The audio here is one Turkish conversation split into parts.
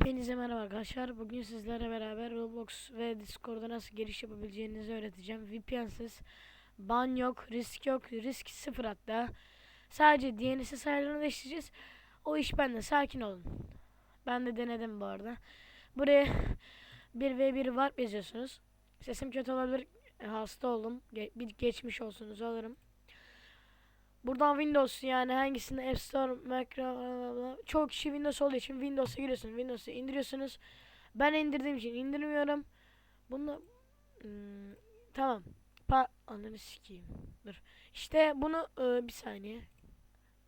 Hepinize merhaba arkadaşlar. Bugün sizlerle beraber Roblox ve Discord'da nasıl giriş yapabileceğinizi öğreteceğim. VPN'siz, ban yok, risk yok, risk sıfır hatta. Sadece DNS ayarlarını değiştireceğiz. O iş bende, sakin olun. Ben de denedim bu arada. Buraya 1v1 var yazıyorsunuz. Sesim kötü olabilir, hasta oldum. Ge- bir geçmiş olsunuz alırım. Buradan Windows yani hangisinde App Store, Mac, çok kişi Windows olduğu için Windows'a giriyorsunuz. Windows'u indiriyorsunuz. Ben indirdiğim için indirmiyorum. Bunu hmm, tamam. Pa ananı sikeyim. Dur. İşte bunu e, bir saniye.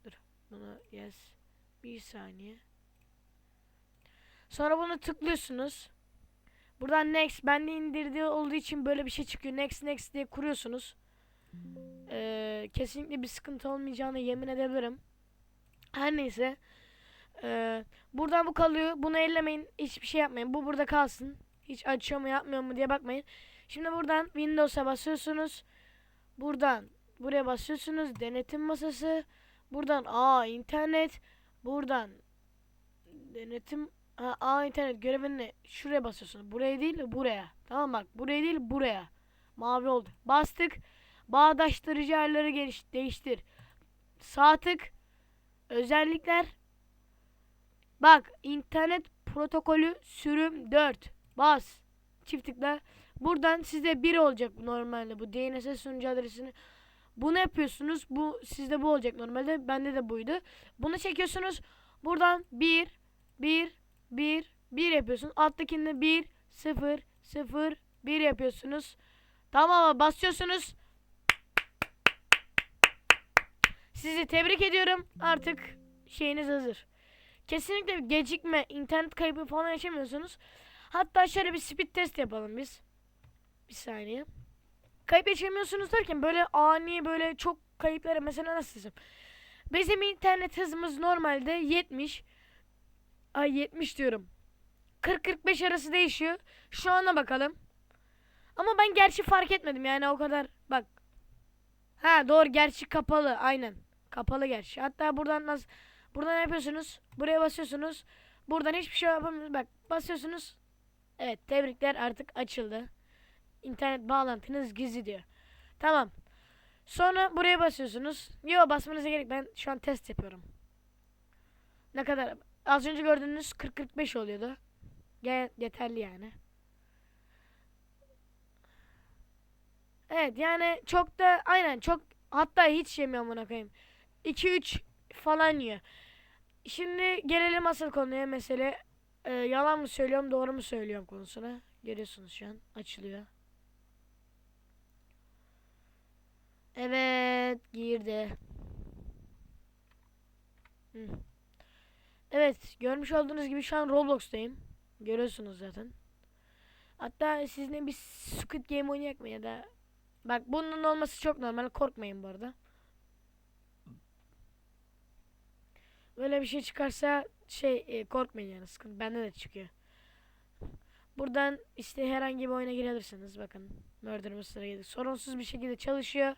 Dur. Bunu yes. Bir saniye. Sonra bunu tıklıyorsunuz. Buradan next bende indirdiği olduğu için böyle bir şey çıkıyor. Next next diye kuruyorsunuz. Ee, kesinlikle bir sıkıntı olmayacağına yemin edebilirim. Her neyse. Ee, buradan bu kalıyor. Bunu ellemeyin. Hiçbir şey yapmayın. Bu burada kalsın. Hiç açıyor mu yapmıyor mu diye bakmayın. Şimdi buradan Windows'a basıyorsunuz. Buradan buraya basıyorsunuz. Denetim masası. Buradan A internet. Buradan denetim A internet görevini şuraya basıyorsunuz. Buraya değil buraya. Tamam bak. Buraya değil buraya. Mavi oldu. Bastık. Bağdaştırıcı ayarları geliş, değiştir. Sağ tık. Özellikler. Bak internet protokolü sürüm 4. Bas. Çift tıkla. Buradan sizde 1 olacak normalde bu DNS sunucu adresini. Bunu yapıyorsunuz. Bu sizde bu olacak normalde. Bende de buydu. Bunu çekiyorsunuz. Buradan 1 1 1 1 yapıyorsunuz. Alttakinde 1 0 0 1 yapıyorsunuz. Tamam basıyorsunuz. Sizi tebrik ediyorum. Artık şeyiniz hazır. Kesinlikle gecikme, internet kaybı falan yaşamıyorsunuz. Hatta şöyle bir speed test yapalım biz. Bir saniye. Kayıp yaşamıyorsunuz derken böyle ani böyle çok kayıplara mesela nasıl desem. Bizim internet hızımız normalde 70. Ay 70 diyorum. 40-45 arası değişiyor. Şu ana bakalım. Ama ben gerçi fark etmedim yani o kadar. Bak. Ha doğru gerçi kapalı aynen. Kapalı gerçi. Hatta buradan nasıl buradan yapıyorsunuz? Buraya basıyorsunuz. Buradan hiçbir şey yapamıyorsunuz. Bak basıyorsunuz. Evet tebrikler artık açıldı. İnternet bağlantınız gizli diyor. Tamam. Sonra buraya basıyorsunuz. Yok basmanıza gerek. Ben şu an test yapıyorum. Ne kadar? Az önce gördüğünüz 40-45 oluyordu. Gayet yeterli yani. Evet yani çok da aynen çok hatta hiç yemiyor amına koyayım. 2-3 falan yiyor. Şimdi gelelim asıl konuya mesele. Ee, yalan mı söylüyorum doğru mu söylüyorum konusuna. Görüyorsunuz şu an açılıyor. Evet girdi. Evet görmüş olduğunuz gibi şu an Roblox'tayım. Görüyorsunuz zaten. Hatta sizinle bir Squid Game oynayak mı ya da Bak bunun olması çok normal. Korkmayın bu arada. Böyle bir şey çıkarsa şey e, korkmayın yani sıkıntı. Bende de çıkıyor. Buradan işte herhangi bir oyuna girebilirsiniz. Bakın. Murder Mystery girdik. Sorunsuz bir şekilde çalışıyor.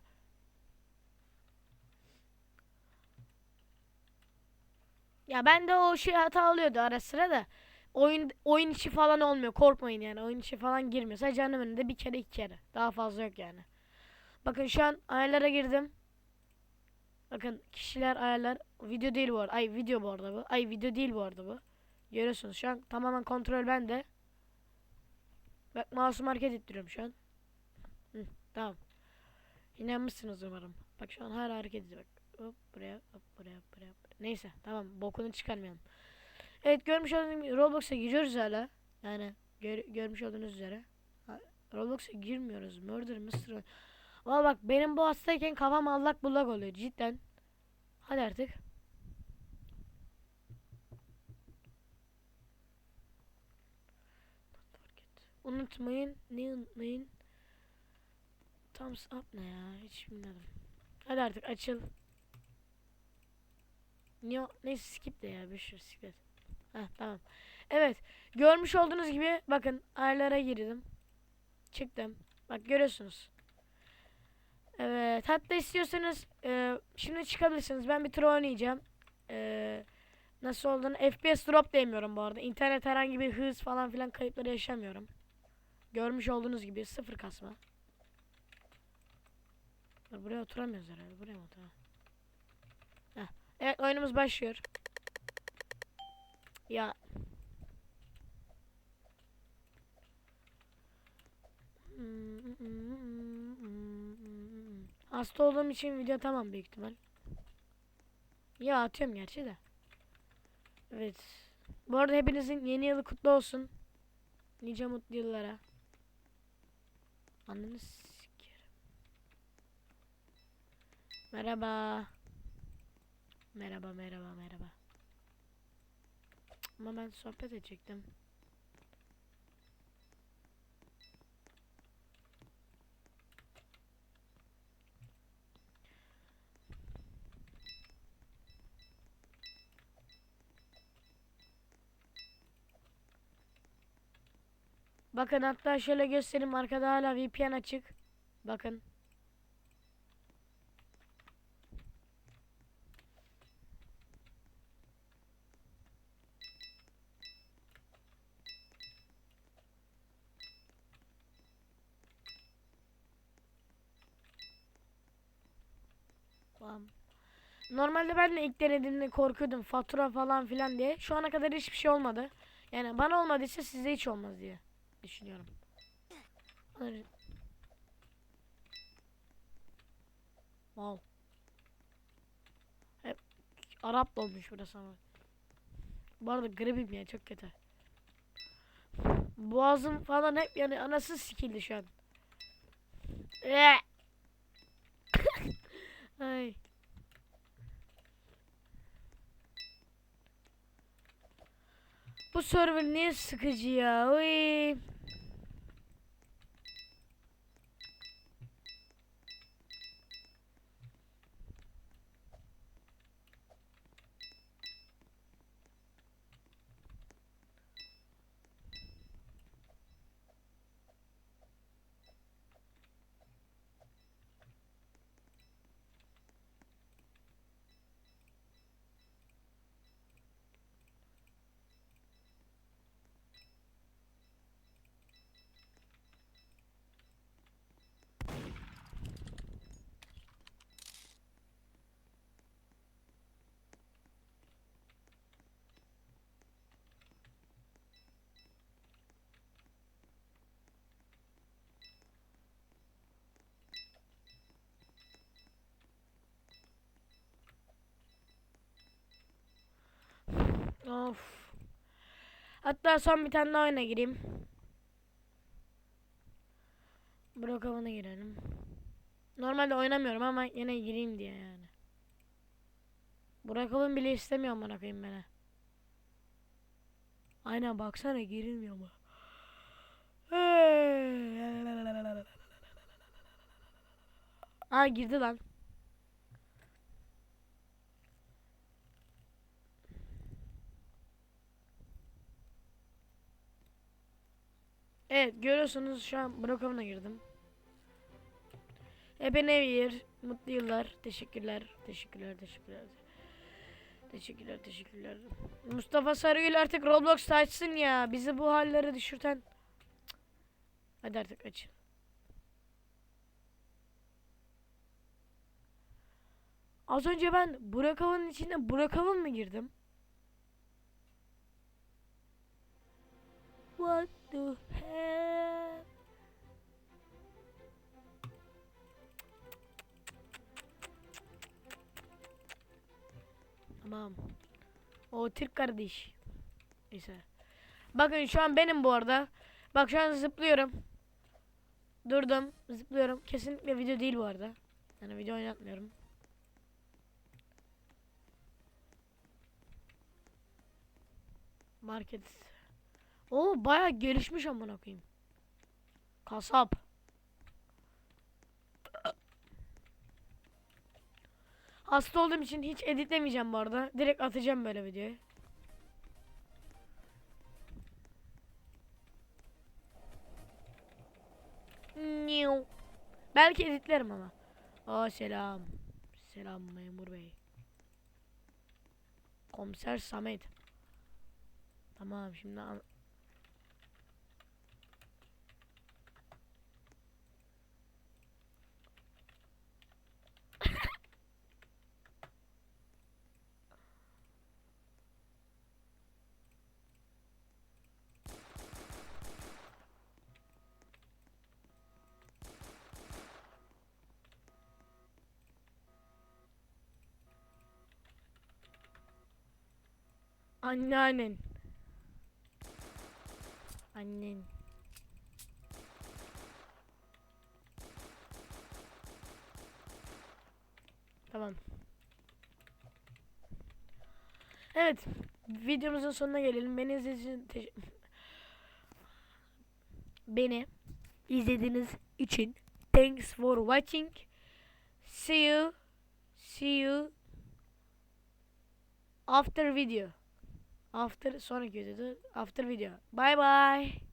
Ya bende o şey hata oluyordu ara sıra da. Oyun oyun içi falan olmuyor. Korkmayın yani. Oyun içi falan girmiyor. Sadece canım önünde bir kere iki kere. Daha fazla yok yani. Bakın şu an ayarlara girdim. Bakın kişiler ayarlar. Video değil bu arada. Ay video bu arada bu. Ay video değil bu arada bu. Görüyorsunuz şu an tamamen kontrol bende. Bak mouse'umu hareket ettiriyorum şu an. Hı, tamam. İnanmışsınız umarım. Bak şu an hala hareket ediyor. Bak. Hop buraya hop buraya hop buraya. buraya. Neyse tamam bokunu çıkarmayalım. Evet görmüş olduğunuz gibi Roblox'a giriyoruz hala. Yani gör, görmüş olduğunuz üzere. Roblox'a girmiyoruz. Murder Mystery. Valla bak benim bu hastayken kafam allak bullak oluyor cidden. Hadi artık. Unutmayın. Ne unutmayın? Thumbs up ne ya? Hiç bilmiyorum. Hadi artık açıl. Niye? Neyse skip de ya. Bir sürü skip et. Heh, tamam. Evet. Görmüş olduğunuz gibi bakın ayarlara girdim. Çıktım. Bak görüyorsunuz. Evet. Hatta istiyorsanız e, şimdi çıkabilirsiniz. Ben bir tur oynayacağım. E, Nasıl olduğunu FPS drop demiyorum bu arada. İnternet herhangi bir hız falan filan kayıpları yaşamıyorum. Görmüş olduğunuz gibi sıfır kasma. Dur, buraya oturamıyoruz herhalde. Buraya mı. Evet oyunumuz başlıyor. Ya. Hasta olduğum için video tamam büyük ihtimal. Ya atıyorum gerçi de. Evet. Bu arada hepinizin yeni yılı kutlu olsun. Nice mutlu yıllara. Ananı sikerim. Merhaba. Merhaba merhaba merhaba. Ama ben sohbet edecektim. Bakın hatta şöyle göstereyim arkada hala VPN açık. Bakın. Tamam. Normalde ben de ilk denediğimde korkuyordum fatura falan filan diye. Şu ana kadar hiçbir şey olmadı. Yani bana olmadıysa size hiç olmaz diye düşünüyorum. Hayır. Wow. Hep Arap olmuş burası ama. Bu arada gribim ya çok kötü. Boğazım falan hep yani anası sikildi şu an. Eee. Ay. Bu server niye sıkıcı ya? Uy. Hatta son bir tane daha oyuna gireyim. Burak avına girelim. Normalde oynamıyorum ama yine gireyim diye yani. Burak avın bile istemiyor amına koyayım beni. Aynen baksana girilmiyor mu? Aa girdi lan. Evet görüyorsunuz şu an Brokov'una girdim. Happy New Year. Mutlu yıllar. Teşekkürler. Teşekkürler. Teşekkürler. Teşekkürler. Teşekkürler. Mustafa Sarıgül artık Roblox açsın ya. Bizi bu hallere düşürten. Cık. Hadi artık aç. Az önce ben Burakav'ın içine Burakav'ın mı girdim? What the hell? Tamam. O Türk kardeş. Neyse. Bakın şu an benim bu arada. Bak şu an zıplıyorum. Durdum. Zıplıyorum. Kesinlikle video değil bu arada. Yani video oynatmıyorum. Market. Oo bayağı gelişmiş amına koyayım. Kasap. Hasta olduğum için hiç editlemeyeceğim bu arada. Direkt atacağım böyle videoyu. Belki editlerim ama. Aa selam. Selam memur bey. Komiser Samet. Tamam şimdi Anneannen. Annen. Tamam. Evet. Videomuzun sonuna gelelim. Beni izlediğiniz Beni izlediğiniz için thanks for watching. See you. See you after video. After sonraki videoda after video. Bye bye.